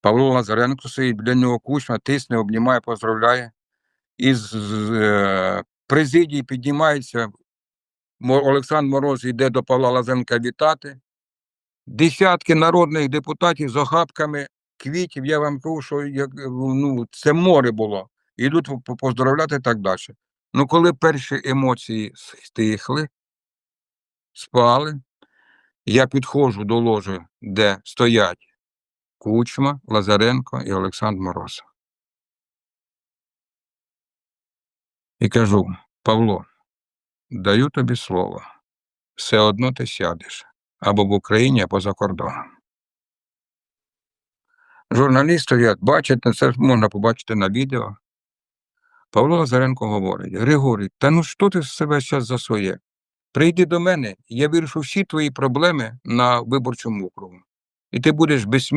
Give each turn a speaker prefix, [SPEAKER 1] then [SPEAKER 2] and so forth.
[SPEAKER 1] Павло Лазаренко стоїть, біля нього кучма, тисне, обнімає, поздравляє. Із е, президії піднімається. Олександр Мороз йде до Павла Лазаренка вітати. Десятки народних депутатів з охапками квітів. Я вам кажу, що як, ну, це море було. Ідуть по- поздравляти і так далі. Ну, коли перші емоції стихли, спали, я підходжу до ложі, де стоять Кучма, Лазаренко і Олександр Мороз. І кажу: Павло, даю тобі слово, все одно ти сядеш або в Україні, або за кордоном. Журналісти стоять, бачите, це можна побачити на відео. Павло Лазаренко говорить: Григорій, та ну що ти з себе зараз за своє? Прийди до мене, я вирішу всі твої проблеми на виборчому округу. І ти будеш без